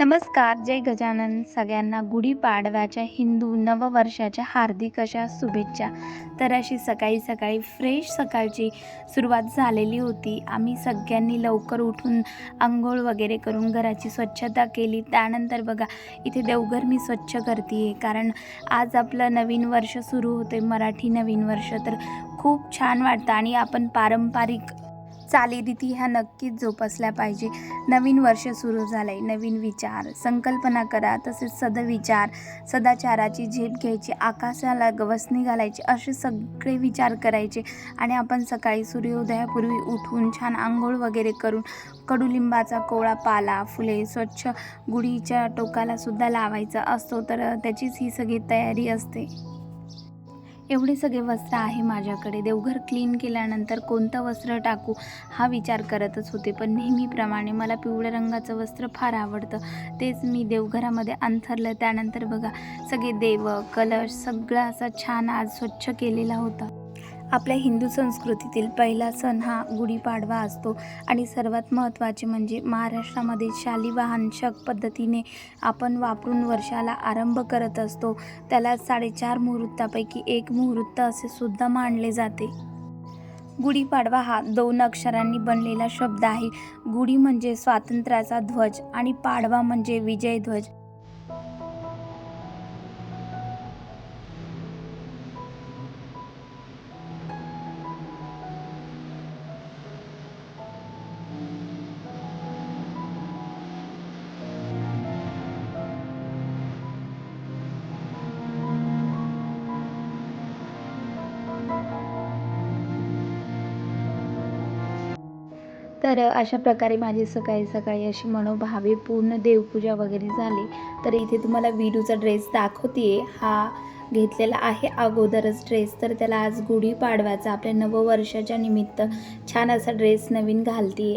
नमस्कार जय गजानन सगळ्यांना गुढीपाडव्याच्या हिंदू नववर्षाच्या हार्दिक अशा शुभेच्छा. तर अशी सकाळी सकाळी फ्रेश सकाळची सुरुवात झालेली होती. आम्ही सगळ्यांनी लवकर उठून आंघोळ वगैरे करून घराची स्वच्छता केली. त्यानंतर बघा इथे देवघर मी स्वच्छ करते आहे कारण आज आपलं नवीन वर्ष सुरू होते मराठी नवीन वर्ष तर खूप छान वाटतं. आणि आपण पारंपरिक चालीरीती ह्या नक्कीच जोपासल्या पाहिजे. नवीन वर्ष सुरू झालं आहे नवीन विचार. संकल्पना करा. तसेच सदविचार. सदाचाराची झेप घ्यायची. आकाशाला गवसणी घालायची. असे सगळे विचार करायचे. आणि आपण सकाळी सूर्योदयापूर्वी उठून छान आंघोळ वगैरे करून कडुलिंबाचा कोवळा पाला फुले स्वच्छ गुढीच्या टोकाला सुद्धा लावायचा असतो तर त्याचीच ही सगळी तयारी असते. एवढे सगळे वस्त्र आहे माझ्याकडे. देवघर क्लीन केल्यानंतर कोणतं वस्त्र टाकू हा विचार करतच होते. पण नेहमीप्रमाणे मला पिवळ्या रंगाचं वस्त्र फार आवडतं. तेच मी देवघरामध्ये अंथरलं. त्यानंतर बघा सगळे देव कलश सगळं असा छान आज स्वच्छ केलेला होता. आपल्या हिंदू संस्कृतीतील पहिला सण हा गुढीपाडवा असतो. आणि सर्वात महत्त्वाचे म्हणजे महाराष्ट्रामध्ये शालिवाहन शक पद्धतीने आपण वापरून वर्षाला आरंभ करत असतो. त्याला साडेचार मुहूर्तापैकी एक मुहूर्त असे सुद्धा मानले जाते. गुढीपाडवा हा दोन अक्षरांनी बनलेला शब्द आहे. गुढी म्हणजे स्वातंत्र्याचा ध्वज आणि पाडवा म्हणजे विजय तर अशा प्रकारे माझी सकाळी सकाळी अशी मनोभावे पूर्ण देवपूजा वगैरे झाली. तर इथे तुम्हाला विरूचा ड्रेस दाखवते हा घेतलेला आहे अगोदरच ड्रेस तर त्याला आज गुढीपाडव्याचा आपल्या नववर्षाच्या निमित्त छान असा ड्रेस नवीन घालते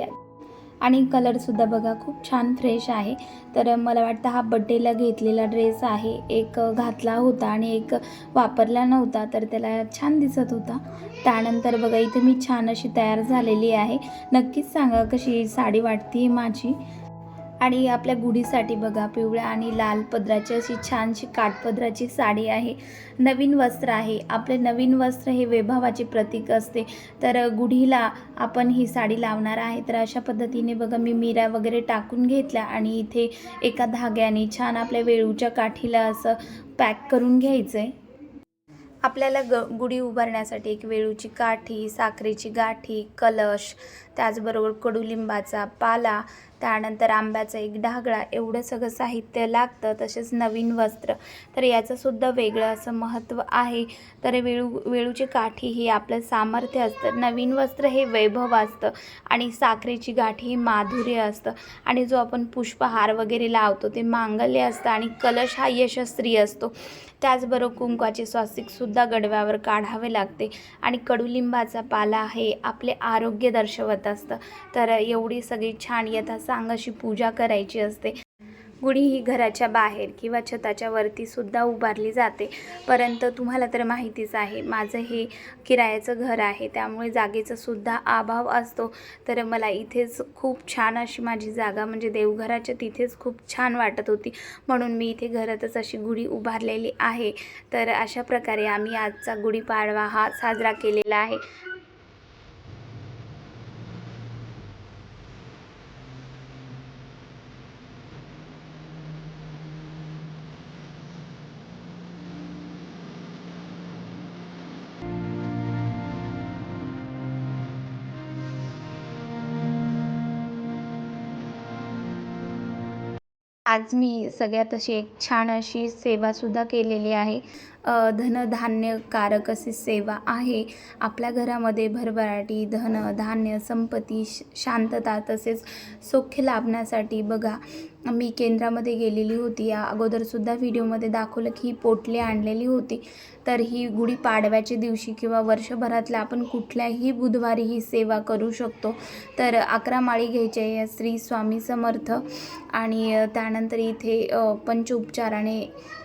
आणि कलरसुद्धा बघा खूप छान फ्रेश आहे. तर मला वाटतं हा बड्डेला घेतलेला ड्रेस आहे. एक घातला होता आणि एक वापरला नव्हता तर त्याला छान दिसत होता. त्यानंतर बघा इथे मी छान अशी तयार झालेली आहे. नक्कीच सांगा कशी साडी वाटते माझी. आणि आपल्या गुढीसाठी बघा पिवळ्या आणि लाल पदराची अशी छानशी काठपदराची साडी आहे. नवीन वस्त्र आहे. आपले नवीन वस्त्र हे वैभवाचे प्रतीक असते. तर गुढीला आपण ही साडी लावणार आहे. तर अशा पद्धतीने बघा मी मिऱ्या वगैरे टाकून घेतल्या आणि इथे एका धाग्याने छान आपल्या वेळूच्या काठीला असं पॅक करून घ्यायचं आहे आपल्याला ग गुढी उभारण्यासाठी एक वेळूची काठी साखरेची गाठी कलश त्याचबरोबर कडुलिंबाचा पाला त्यानंतर आंब्याचा एक ढागळा एवढं सगळं साहित्य लागतं तसेच नवीन वस्त्र. तर याचंसुद्धा वेगळं असं महत्त्व आहे. तर वेळू वेळूची काठी ही आपलं सामर्थ्य असतं. नवीन वस्त्र हे वैभव असतं आणि साखरेची गाठी ही माधुर्य असतं. आणि जो आपण पुष्पहार वगैरे लावतो ते मांगल्य असतं आणि कलश हा यशस्त्री असतो. त्याचबरोबर कुंकवाचे स्वास्तिकसुद्धा गडव्यावर काढावे लागते. आणि कडुलिंबाचा पाला हे आपले आरोग्य दर्शवत असतं. तर एवढी सगळी छान यथा चांग अशी पूजा करायची असते. गुढी ही घराच्या बाहेर किंवा छताच्या वरती सुद्धा उभारली जाते. परंतु तुम्हाला तर माहितीच आहे माझं हे किरायाचं घर आहे त्यामुळे जागेचा सुद्धा अभाव असतो. तर मला इथेच खूप छान अशी माझी जागा म्हणजे देवघराच्या तिथेच खूप छान वाटत होती. म्हणून मी इथे घरातच अशी गुढी उभारलेली आहे. तर अशा प्रकारे आम्ही आजचा गुढीपाडवा हा साजरा केलेला आहे. आज मी सगळ्यात अशी एक छान अशी सेवासुद्धा केलेली आहे. धनधान्यकारक अशी सेवा आहे. आपल्या घरामध्ये भरभराटी धन धान्य संपत्ती श शांतता तसेच सौख्य लाभण्यासाठी बघा मी केंद्रामध्ये गेलेली होती. या अगोदरसुद्धा व्हिडिओमध्ये दाखवलं की ही पोटली आणलेली होती. तर ही गुढीपाडव्याच्या दिवशी किंवा वर्षभरातल्या आपण कुठल्याही बुधवारी ही सेवा करू शकतो. तर अकरा माळी घ्यायच्या या श्री स्वामी समर्थ आणि त्यानंतर इथे पंचोपचाराने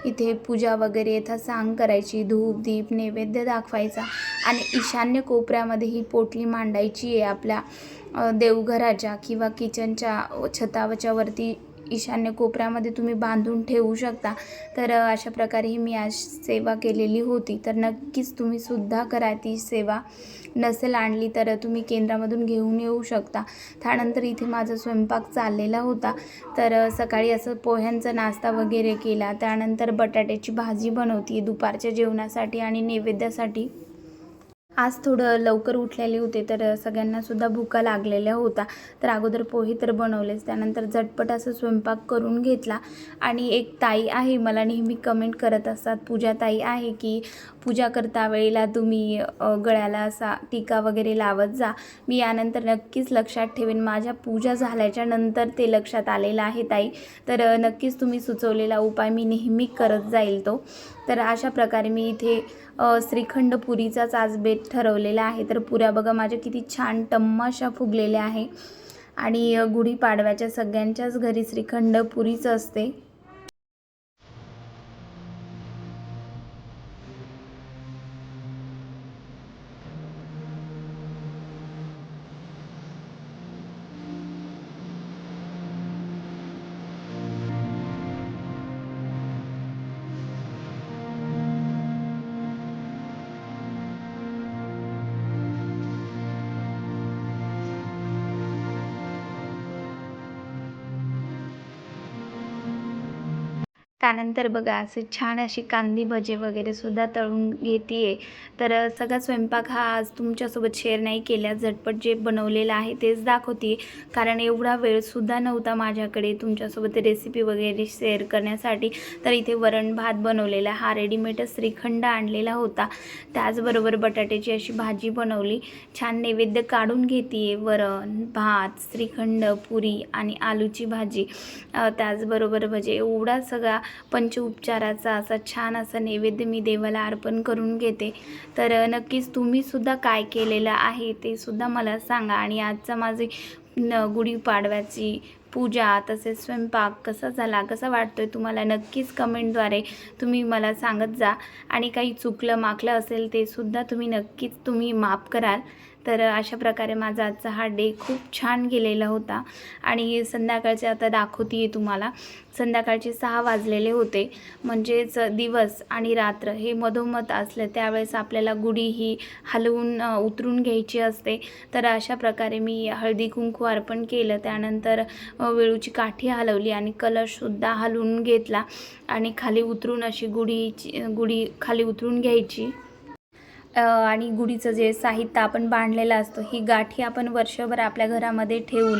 इथे पूजा वगैरे यथा सांग करायची धूप दीप नैवेद्य दाखवायचा आणि ईशान्य कोपऱ्यामध्ये ही पोटली मांडायची आहे आपल्या देवघराच्या किंवा किचनच्या छतावच्या वरती ईशान्य कोपऱ्यामध्ये तुम्ही बांधून ठेवू शकता. तर अशा प्रकारे ही मी आज सेवा केलेली होती. तर नक्कीच तुम्ही सुद्धा करा ती सेवा. नसेल आणली तर तुम्ही केंद्रामधून घेऊन येऊ शकता. त्यानंतर इथे माझा स्वयंपाक चाललेला होता. तर सकाळी असं पोह्यांचा नाश्ता वगैरे केला. त्यानंतर बटाट्याची भाजी बनवती दुपारच्या जेवणासाठी आणि नैवेद्यासाठी. आज थोडं लवकर उठलेले होते तर सगळ्यांनासुद्धा भुका लागलेल्या होता तर अगोदर पोहे तर बनवलेच. त्यानंतर झटपट असं स्वयंपाक करून घेतला. आणि एक ताई आहे मला नेहमी कमेंट करत असतात पूजा ताई आहे की पूजा करता वेळेला तुम्ही गळ्याला असा टीका वगैरे लावत जा. मी यानंतर नक्कीच लक्षात ठेवेन. माझ्या पूजा झाल्याच्यानंतर ते लक्षात आलेलं आहे ताई. तर नक्कीच तुम्ही सुचवलेला उपाय मी नेहमी करत जाईल तो. तर अशा प्रकारे मी इथे श्रीखंड पुरीचाच आज बेत ठरवलेला आहे. तर पुऱ्या बघा माझ्या किती छान टम्माशा फुगलेल्या आहे. आणि गुढीपाडव्याच्या सगळ्यांच्याच घरी श्रीखंड पुरीचं असते. त्यानंतर बघा असे छान अशी कांदी भजे वगैरे सुद्धा तळून घेते तर सगळा स्वयंपाक हा आज तुमच्यासोबत शेअर नाही केला. झटपट जे बनवलेलं आहे तेच दाखवते कारण एवढा वेळसुद्धा नव्हता माझ्याकडे तुमच्यासोबत रेसिपी वगैरे शेअर करण्यासाठी. तर इथे वरण भात बनवलेला हा रेडीमेडच श्रीखंड आणलेला होता. त्याचबरोबर बटाट्याची अशी भाजी बनवली. छान नैवेद्य काढून घेते वरण भात श्रीखंड पुरी आणि आलूची भाजी. त्याचबरोबर म्हणजे एवढा सगळा पंचउपचाराचा असा छान असा नैवेद्य मी देवाला अर्पण करून घेते. तर नक्कीच तुम्हीसुद्धा काय केलेलं आहे ते सुद्धा मला सांगा. आणि आजचा माझे न गुढीपाडव्याची पूजा तसेच स्वयंपाक कसा झाला कसा वाटतो आहे तुम्हाला नक्कीच कमेंटद्वारे तुम्ही मला सांगत जा. आणि काही चुकलं माकलं असेल ते सुद्धा तुम्ही नक्कीच तुम्ही माफ कराल. तर अशा प्रकारे माझा आजचा हा डे खूप छान गेलेला होता. आणि संध्याकाळचे आता दाखवते तुम्हाला. संध्याकाळचे सहा वाजलेले होते. म्हणजेच दिवस आणि रात्र हे मधोमध असलं त्यावेळेस आपल्याला गुढी ही हलवून उतरून घ्यायची असते. तर अशा प्रकारे मी हळदी कुंकू अर्पण केलं. त्यानंतर वेळूची काठी हलवली आणि कलशसुद्धा हलवून घेतला. आणि खाली उतरून अशी गुढीची गुढी खाली उतरून घ्यायची. आणि गुढीचं जे साहित्य आपण बांधलेलं असतो ही गाठी आपण वर्षभर आपल्या घरामध्ये ठेवून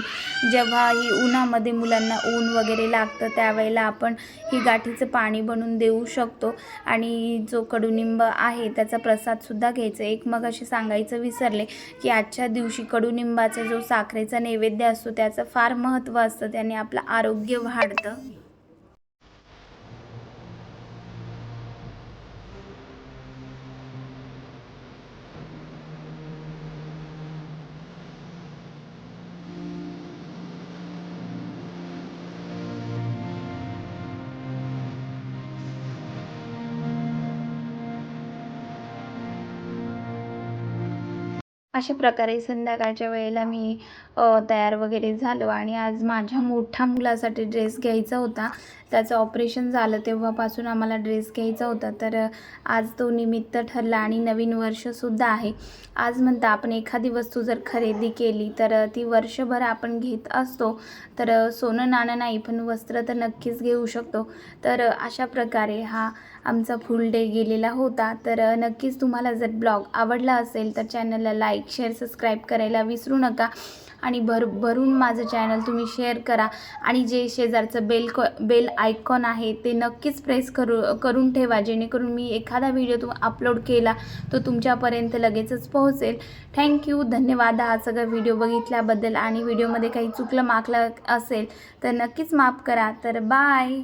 जेव्हा ही उन्हामध्ये मुलांना ऊन वगैरे लागतं त्यावेळेला आपण ही गाठीचं पाणी बनवून देऊ शकतो. आणि जो कडुनिंब आहे त्याचा प्रसादसुद्धा घ्यायचा. एक मग असे सांगायचं विसरले की आजच्या दिवशी कडुनिंबाचा जो साखरेचा नैवेद्य असतो त्याचं फार महत्त्व असतं त्याने आपलं आरोग्य वाढतं. अशा प्रकारे संध्याकाळच्या वेळेला मी तयार वगैरे झालो आणि आज माझ्या मोठ्या मुलासाठी ड्रेस घ्यायचा होता. त्याचं ऑपरेशन झालं तेव्हापासून आम्हाला ड्रेस घ्यायचा होता. तर आज तो निमित्त ठरला आणि नवीन वर्षसुद्धा आहे. आज म्हणता आपण एखादी वस्तू जर खरेदी केली तर ती वर्षभर आपण घेत असतो. तर सोनं नाणं नाही पण वस्त्र तर नक्कीच घेऊ शकतो. तर अशा प्रकारे हा आमचा फुल डे गेलेला होता. तर नक्कीच तुम्हाला जर ब्लॉग आवडला असेल तर चॅनलला लाईक लाईक शेअर सबस्क्राईब करायला विसरू नका. आणि भर भरून माझं चॅनल तुम्ही शेअर करा. आणि जे शेजारचं बेल क बेल आयकॉन आहे ते नक्कीच प्रेस करू करून ठेवा. जेणेकरून मी एखादा व्हिडिओ तुम अपलोड केला तो तुमच्यापर्यंत लगेचच पोहोचेल. थँक्यू धन्यवाद. हा सगळा व्हिडिओ बघितल्याबद्दल. आणि व्हिडिओमध्ये काही चुकलं माकलं असेल तर नक्कीच माफ करा. तर बाय